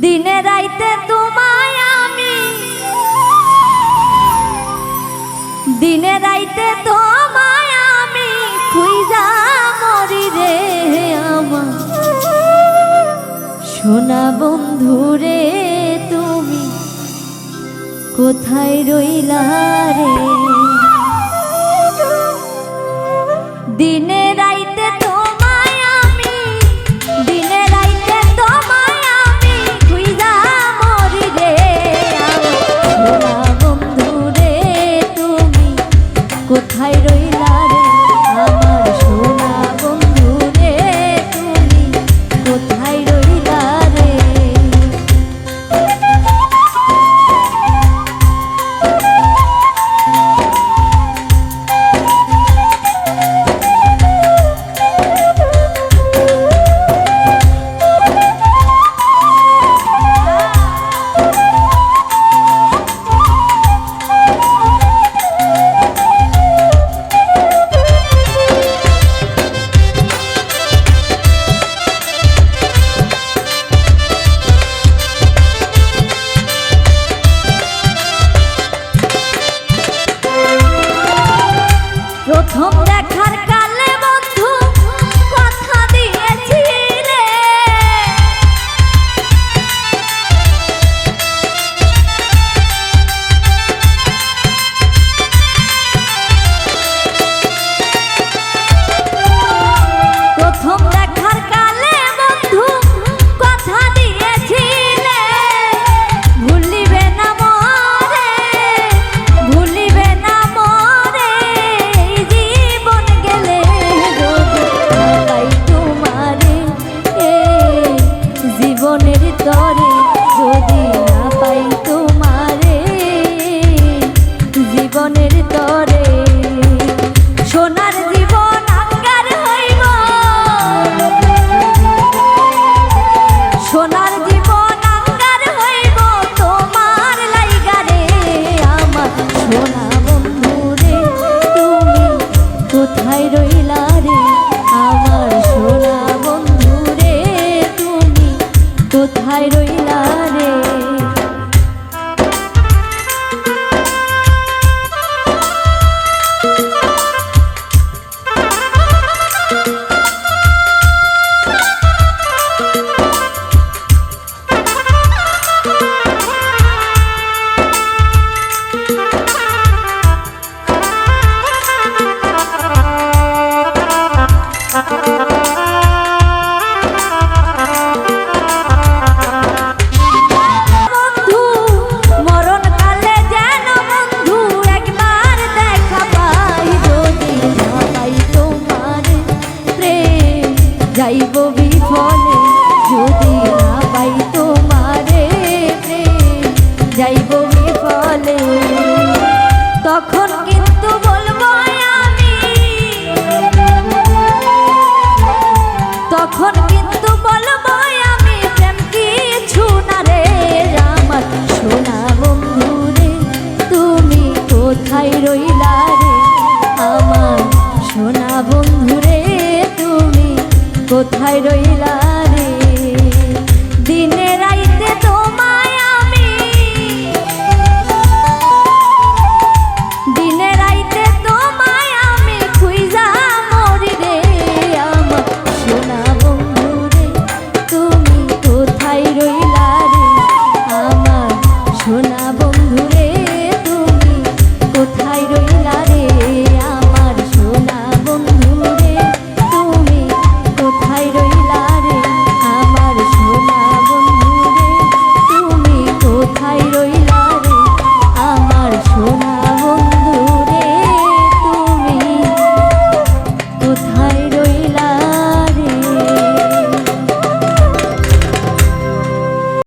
দিনে রাইতে তোমায় আমি। দিনে রাইতে তোমায় আমি। খুইজা মরি রে আমার। সোনা বন্ধু রে তুমি, কোথায় রইলা রে? জীবনের তরে যদি না পাই তোমারে, জীবনের তরে সোনার জীবন আঙ্গার হইব। সোনার জীবন আঙ্গার হইব তোমার লাইগারে আমার সোনা বন্ধু রে তুমি কোথায় রইলা রে? রইলা রে Bye.